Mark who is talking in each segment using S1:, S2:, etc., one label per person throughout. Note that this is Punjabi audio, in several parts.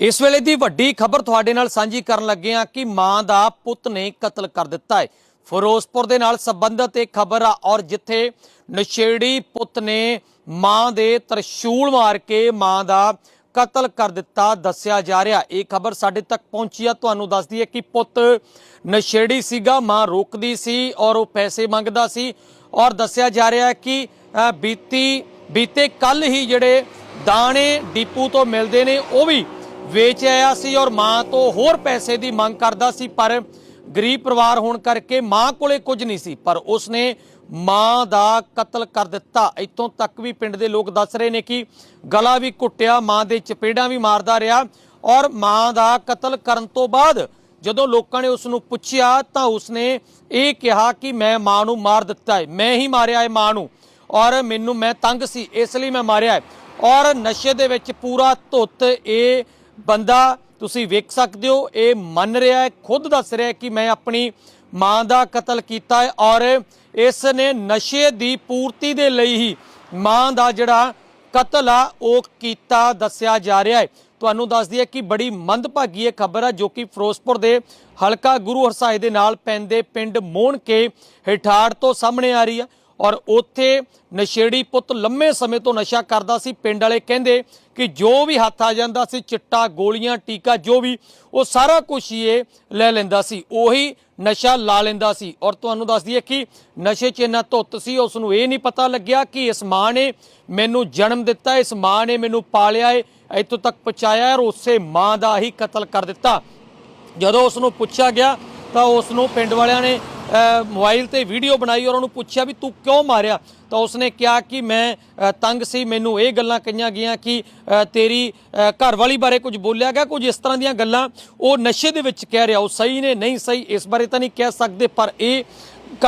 S1: ਇਸ ਵੇਲੇ ਦੀ ਵੱਡੀ ਖਬਰ ਤੁਹਾਡੇ ਨਾਲ ਸਾਂਝੀ ਕਰਨ ਲੱਗੇ ਹਾਂ ਕਿ ਮਾਂ ਦਾ ਪੁੱਤ ਨੇ ਕਤਲ ਕਰ ਦਿੱਤਾ ਹੈ। ਫਿਰੋਜ਼ਪੁਰ ਦੇ ਨਾਲ ਸੰਬੰਧਿਤ ਇਹ ਖਬਰ ਆ ਔਰ ਜਿੱਥੇ ਨਸ਼ੇੜੀ ਪੁੱਤ ਨੇ ਮਾਂ ਦੇ ਤਰਸ਼ੂਲ ਮਾਰ ਕੇ ਮਾਂ ਦਾ ਕਤਲ ਕਰ ਦਿੱਤਾ ਦੱਸਿਆ ਜਾ ਰਿਹਾ। ਇਹ ਖਬਰ ਸਾਡੇ ਤੱਕ ਪਹੁੰਚੀ ਆ। ਤੁਹਾਨੂੰ ਦੱਸਦੀ ਹੈ ਕਿ ਪੁੱਤ ਨਸ਼ੇੜੀ ਸੀਗਾ, ਮਾਂ ਰੋਕਦੀ ਸੀ ਔਰ ਉਹ ਪੈਸੇ ਮੰਗਦਾ ਸੀ ਔਰ ਦੱਸਿਆ ਜਾ ਰਿਹਾ ਕਿ ਬੀਤੀ, ਬੀਤੇ ਕੱਲ ਹੀ ਜਿਹੜੇ ਦਾਣੇ ਡੀਪੂ ਤੋਂ ਮਿਲਦੇ ਨੇ, ਉਹ ਵੀ ਵੇਚ ਆਇਆ ਸੀ ਔਰ ਮਾਂ ਤੋਂ ਹੋਰ ਪੈਸੇ ਦੀ ਮੰਗ ਕਰਦਾ ਸੀ, ਪਰ ਗਰੀਬ ਪਰਿਵਾਰ ਹੋਣ ਕਰਕੇ ਮਾਂ ਕੋਲੇ ਕੁਝ ਨਹੀਂ ਸੀ। ਪਰ ਉਸਨੇ ਮਾਂ ਦਾ ਕਤਲ ਕਰ ਦਿੱਤਾ। ਇੱਥੋਂ ਤੱਕ ਵੀ ਪਿੰਡ ਦੇ ਲੋਕ ਦੱਸ ਰਹੇ ਨੇ ਕਿ ਗਲਾ ਵੀ ਘੁੱਟਿਆ, ਮਾਂ ਦੇ ਚਪੇੜਾਂ ਵੀ ਮਾਰਦਾ ਰਿਹਾ ਔਰ ਮਾਂ ਦਾ ਕਤਲ ਕਰਨ ਤੋਂ ਬਾਅਦ ਜਦੋਂ ਲੋਕਾਂ ਨੇ ਉਸ ਨੂੰ ਪੁੱਛਿਆ ਤਾਂ ਉਸਨੇ ਇਹ ਕਿਹਾ ਕਿ ਮੈਂ ਮਾਂ ਨੂੰ ਮਾਰ ਦਿੱਤਾ ਹੈ। ਮੈਂ ਹੀ ਮਾਰਿਆ ਹੈ ਮਾਂ ਨੂੰ ਔਰ ਮੈਨੂੰ ਮੈਂ ਤੰਗ ਸੀ, ਇਸ ਲਈ ਮੈਂ ਮਾਰਿਆ ਹੈ। ਔਰ ਨਸ਼ੇ ਦੇ ਵਿੱਚ ਪੂਰਾ ਧੁੱਤ ਇਹ ਬੰਦਾ ਤੁਸੀਂ ਵੇਖ ਸਕਦੇ ਹੋ, ਇਹ ਮੰਨ ਰਿਹਾ ਹੈ, ਖੁਦ ਦੱਸ ਰਿਹਾ ਹੈ ਕਿ ਮੈਂ ਆਪਣੀ ਮਾਂ ਦਾ ਕਤਲ ਕੀਤਾ ਹੈ ਔਰ ਇਸ ਨੇ ਨਸ਼ੇ ਦੀ ਪੂਰਤੀ ਦੇ ਲਈ ਹੀ ਮਾਂ ਦਾ ਜਿਹੜਾ ਕਤਲ ਆ, ਉਹ ਕੀਤਾ, ਦੱਸਿਆ ਜਾ ਰਿਹਾ ਹੈ। ਤੁਹਾਨੂੰ ਦੱਸ ਦਈਏ ਕਿ ਬੜੀ ਮੰਦਭਾਗੀ ਇਹ ਖਬਰ ਆ, ਜੋ ਕਿ ਫਿਰੋਜ਼ਪੁਰ ਦੇ ਹਲਕਾ ਗੁਰੂ ਹਰਸਾਏ ਦੇ ਨਾਲ ਪੈਂਦੇ ਪਿੰਡ ਮੋਹਣ ਕੇ ਹਿਠਾੜ ਤੋਂ ਸਾਹਮਣੇ ਆ ਰਹੀ ਹੈ ਔਰ ਉੱਥੇ ਨਸ਼ੇੜੀ ਪੁੱਤ ਲੰਮੇ ਸਮੇਂ ਤੋਂ ਨਸ਼ਾ ਕਰਦਾ ਸੀ। ਪਿੰਡ ਵਾਲੇ ਕਹਿੰਦੇ ਕਿ ਜੋ ਵੀ ਹੱਥ ਆ ਜਾਂਦਾ ਸੀ, ਚਿੱਟਾ, ਗੋਲੀਆਂ, ਟੀਕਾ, ਜੋ ਵੀ, ਉਹ ਸਾਰਾ ਕੁਝ ਹੀ ਇਹ ਲੈ ਲੈਂਦਾ ਸੀ। ਉਹੀ ਨਸ਼ਾ ਲਾ ਲੈਂਦਾ ਸੀ। ਔਰ ਤੁਹਾਨੂੰ ਦੱਸ ਦਈਏ ਕਿ ਨਸ਼ੇ 'ਚ ਇੰਨਾ ਧੁੱਤ ਸੀ, ਉਸ ਨੂੰ ਇਹ ਨਹੀਂ ਪਤਾ ਲੱਗਿਆ ਕਿ ਇਸ ਮਾਂ ਨੇ ਮੈਨੂੰ ਜਨਮ ਦਿੱਤਾ, ਇਸ ਮਾਂ ਨੇ ਮੈਨੂੰ ਪਾਲਿਆ ਏ, ਇੱਥੋਂ ਤੱਕ ਪਹੁੰਚਾਇਆ ਔਰ ਉਸੇ ਮਾਂ ਦਾ ਹੀ ਕਤਲ ਕਰ ਦਿੱਤਾ। ਜਦੋਂ ਉਸ ਨੂੰ ਪੁੱਛਿਆ ਗਿਆ ਤਾਂ ਉਸ ਨੂੰ ਪਿੰਡ ਵਾਲਿਆਂ ਨੇ ਮੋਬਾਈਲ ਤੇ ਵੀਡੀਓ ਬਣਾਈ ਔਰ ਉਹਨੂੰ ਪੁੱਛਿਆ ਵੀ ਤੂੰ ਕਿਉਂ ਮਾਰਿਆ? ਤਾਂ ਉਸਨੇ ਕਿਹਾ ਕਿ ਮੈਂ ਤੰਗ ਸੀ ਮੈਨੂੰ ਇਹ ਗੱਲਾਂ ਕਹੀਆਂ ਗਈਆਂ ਕਿ ਤੇਰੀ ਅ, ਘਰਵਾਲੀ ਬਾਰੇ ਕੁਝ ਬੋਲਿਆ ਗਿਆ ਕੁਝ ਇਸ ਤਰ੍ਹਾਂ ਦੀਆਂ ਗੱਲਾਂ ਉਹ ਨਸ਼ੇ ਦੇ ਵਿੱਚ ਕਹਿ ਰਿਹਾ ਉਹ ਸਹੀ ਨੇ ਨਹੀਂ ਸਹੀ ਇਸ ਬਾਰੇ ਤਾਂ ਨਹੀਂ ਕਹਿ ਸਕਦੇ ਪਰ ਇਹ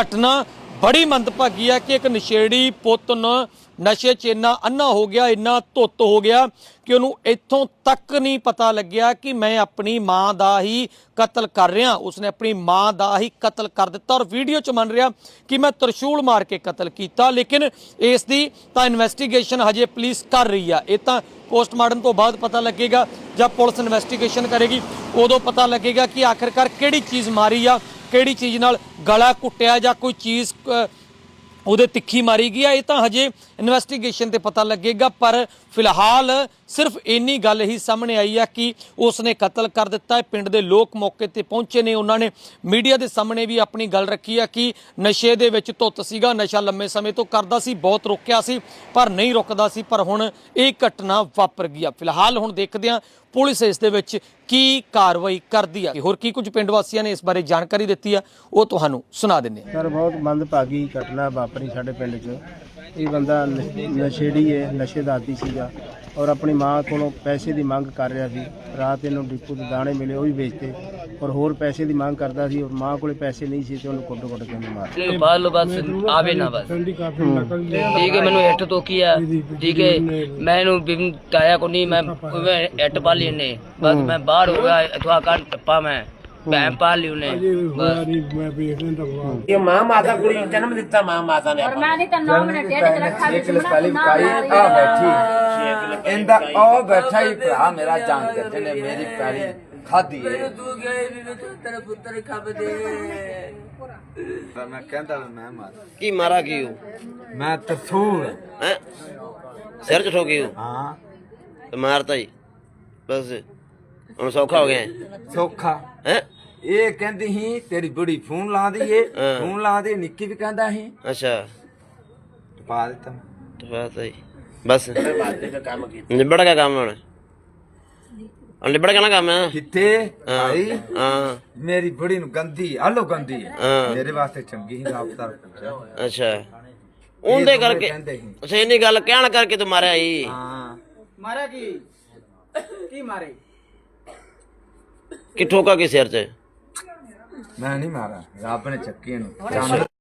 S1: ਘਟਨਾ ਬੜੀ ਮੰਦਭਾਗੀ ਹੈ ਕਿ ਇੱਕ ਨਸ਼ੇੜੀ ਪੁੱਤ ਨੂੰ ਨਸ਼ੇ 'ਚ ਇੰਨਾ ਅੰਨਾ ਹੋ ਗਿਆ, ਇੰਨਾ ਧੁੱਤ ਹੋ ਗਿਆ ਕਿ ਉਹਨੂੰ ਇੱਥੋਂ ਤੱਕ ਨਹੀਂ ਪਤਾ ਲੱਗਿਆ ਕਿ ਮੈਂ ਆਪਣੀ ਮਾਂ ਦਾ ਹੀ ਕਤਲ ਕਰ ਰਿਹਾ। ਉਸਨੇ ਆਪਣੀ ਮਾਂ ਦਾ ਹੀ ਕਤਲ ਕਰ ਦਿੱਤਾ ਔਰ ਵੀਡੀਓ 'ਚ ਮੰਨ ਰਿਹਾ ਕਿ ਮੈਂ ਤਰਸ਼ੂਲ ਮਾਰ ਕੇ ਕਤਲ ਕੀਤਾ, ਲੇਕਿਨ ਇਸ ਦੀ ਤਾਂ ਇਨਵੈਸਟੀਗੇਸ਼ਨ ਹਜੇ ਪੁਲਿਸ ਕਰ ਰਹੀ ਆ। ਇਹ ਤਾਂ ਪੋਸਟਮਾਰਟਮ ਤੋਂ ਬਾਅਦ ਪਤਾ ਲੱਗੇਗਾ, ਜਦ ਪੁਲਿਸ ਇਨਵੈਸਟੀਗੇਸ਼ਨ ਕਰੇਗੀ, ਉਦੋਂ ਪਤਾ ਲੱਗੇਗਾ ਕਿ ਆਖਿਰਕਾਰ ਕਿਹੜੀ ਚੀਜ਼ ਮਾਰੀ ਆ, ਕਿਹੜੀ ਚੀਜ਼ ਨਾਲ ਗਲਾ ਕੁੱਟਿਆ ਜਾਂ ਕੋਈ ਚੀਜ਼ ਅ, ਉਹਦੇ ਤਿੱਖੀ ਮਾਰੀ ਗਈ ਆ ਇਹ ਤਾਂ ਹਜੇ ਇਨਵੈਸਟੀਗੇਸ਼ਨ ਤੇ ਪਤਾ ਲੱਗੇਗਾ ਪਰ ਫਿਲਹਾਲ ਸਿਰਫ ਇੰਨੀ ਗੱਲ ਹੀ ਸਾਹਮਣੇ ਆਈ ਆ ਕਿ ਉਸਨੇ ਕਤਲ ਕਰ ਦਿੱਤਾ ਹੈ। ਪਿੰਡ ਦੇ ਲੋਕ ਮੌਕੇ ਤੇ ਪਹੁੰਚੇ ਨੇ, ਉਹਨਾਂ ਨੇ ਮੀਡੀਆ ਦੇ ਸਾਹਮਣੇ ਵੀ ਆਪਣੀ ਗੱਲ ਰੱਖੀ ਆ ਕਿ ਨਸ਼ੇ ਦੇ ਵਿੱਚ ਧੁੱਤ ਸੀਗਾ, ਨਸ਼ਾ ਲੰਮੇ ਸਮੇਂ ਤੋਂ ਕਰਦਾ ਸੀ, ਬਹੁਤ ਰੋਕਿਆ ਸੀ, ਪਰ ਨਹੀਂ ਰੁਕਦਾ ਸੀ, ਪਰ ਹੁਣ ਇਹ ਘਟਨਾ ਵਾਪਰ ਗਈ ਆ। ਫਿਲਹਾਲ ਹੁਣ ਦੇਖਦੇ ਆ ਪੁਲਿਸ ਇਸ ਦੇ ਵਿੱਚ ਕੀ ਕਾਰਵਾਈ ਕਰਦੀ ਆ। ਹੋਰ ਕੀ ਕੁਝ ਪਿੰਡ ਵਾਸੀਆਂ ਨੇ ਇਸ ਬਾਰੇ ਜਾਣਕਾਰੀ ਦਿੱਤੀ ਆ, ਉਹ ਤੁਹਾਨੂੰ ਸੁਣਾ ਦਿੰਦੇ ਆ
S2: ਸਰ, ਬਹੁਤ ਮੰਦਭਾਗੀ ਘਟਨਾ ਵਾਪਰੀ ਸਾਡੇ ਪਿੰਡ 'ਚ। ਇਹ ਬੰਦਾ ਨਸ਼ੇੜੀ ਹੈ ਨਸ਼ੇ ਦਾ ਆਦੀ ਸੀਗਾ। ਔਰ ਆਪਣੀ ਮਾਂ ਕੋਲੋਂ ਪੈਸੇ ਦੀ ਮੰਗ ਕਰ ਰਿਹਾ ਸੀ। ਰਾਤ ਇਹਨੂੰ ਡਿਪੂ ਦੇ ਦਾਣੇ ਮਿਲੇ, ਉਹ ਵੀ ਵੇਚਤੇ ਔਰ ਹੋਰ ਪੈਸੇ ਦੀ ਮੰਗ ਕਰਦਾ ਸੀ। ਔਰ ਮਾਂ ਕੋਲੇ ਪੈਸੇ ਨਹੀਂ ਸੀ ਤੇ ਉਹਨੂੰ ਕੁੱਟ ਕੁੱਟ ਕੇ ਉਹਨੇ ਮਾਰ
S3: ਤੇ ਬਾਹਰ ਲੋ ਬਸ ਆਵੇ ਨਾ ਬਸ। ਠੀਕ ਹੈ, ਮੈਨੂੰ ਇੱਟ ਤੋਕੀ ਆ? ਠੀਕ ਹੈ, ਮੈਂ ਇਹਨੂੰ ਬਿਮ ਤਾਇਆ ਕੋ ਨਹੀਂ, ਮੈਂ ਇੱਟ ਪਾ ਲਈ ਨੇ ਬਸ ਮੈਂ ਬਾਹਰ ਹੋ ਗਿਆ ਅਥਵਾ ਕਰ ਟੱਪਾ ਮੈਂ। ਭੈਣ ਪਾ ਲਈ ਉਹਨੇ ਬਸ।
S4: ਇਹ ਮਾਂ ਮਾਤਾ ਕੁੜੀ ਨੂੰ ਜਨਮ ਦਿੱਤਾ ਮਾਂ ਮਾਤਾ ਨੇ
S5: ਮੈਂ ਨਹੀਂ ਤਾਂ 9 ਮਿੰਟ ਡੇਢ ਚ ਰੱਖਾ ਵਿੱਚ
S6: ਪਹਿਲੀ ਕਾਈ ਆ ਬੈਠੀ। ਇਹਦਾ ਉਹ ਬੈਠਾ ਹੀ ਭਰਾ ਮੇਰਾ ਜਾਣ ਕੇ ਜਿਹਨੇ ਮੇਰੀ ਪੈਰੀ ਖਾਦੀ ਏ
S3: ਤੂੰ ਗਏ ਨਹੀਂ ਤੇਰਾ ਪੁੱਤਰ ਖੱਬ ਦੇ।
S6: ਪਰ ਮੈਂ ਕਹਿੰਦਾ ਵੀ ਮੈਂ ਮਾਰ।
S3: ਕੀ ਮਾਰਾ ਕੀ
S6: ਮੈਂ ਤਰਸੂਲ।
S3: ਹੈ? ਸਿਰ ਚ ਠੋਕੀ
S6: ਹਾਂ।
S3: ਤੇ ਮਾਰਤਾ ਹੀ। ਬਸ। ਹੁਣ ਸੌਖਾ ਹੋ ਗਿਆ।
S6: ਸੌਖਾ।
S3: ਹੈ?
S6: ਇਹ ਕਹਿੰਦੀ ਸੀ ਤੇਰੀ ਬੁੜੀ ਫੋਨ ਲਾਉਂਦੀ ਏ।
S3: ਹਾਂ।
S6: ਫੋਨ ਲਾਉਂਦੀ ਨਿੱਕੀ ਵੀ ਕਹਿੰਦਾ ਸੀ।
S3: ਅੱਛਾ।
S6: ਪਾ ਦਿੱਤਾ।
S3: ਤੇ ਬਾਤ ਹੈ ਬਸ। ਨਿਬੜ ਗਿਆ ਕੰਮ ਹੁਣ। ਹੁਣ ਨਿਬੜ ਗਿਆ ਨਾ ਕੰਮ।
S6: ਕਿੱਥੇ?
S3: ਹਾਂ।
S6: ਭਾਈ।
S3: ਹਾਂ।
S6: ਮੇਰੀ ਬੁੜੀ ਨੂੰ ਗੰਦੀ ਆਲੋ ਗੰਦੀ ਹੈ
S3: ਹਾਂ।
S6: ਮੇਰੇ ਵਾਸਤੇ ਚੰਗੀ ਹੀ ਰਾਬਤਾ
S3: ਅੱਛਾ। ਉਹਦੇ ਕਰਕੇ। ਅੱਛਾ ਇੰਨੀ ਗੱਲ ਕਹਿਣ ਕਰਕੇ ਤੂੰ ਮਾਰਿਆ ਈ
S6: ਹਾਂ।
S7: ਮਾਰਿਆ ਕੀ? ਕੀ ਮਾਰੇ?
S3: ਕਿ ਠੋਕਾ ਕੀ ਸਿਰ 'ਚ
S6: ਮੈਂ ਨਹੀਂ ਮਾਰਾ ਰੱਬ ਨੇ ਚੱਕੀ ਇਹਨੂੰ।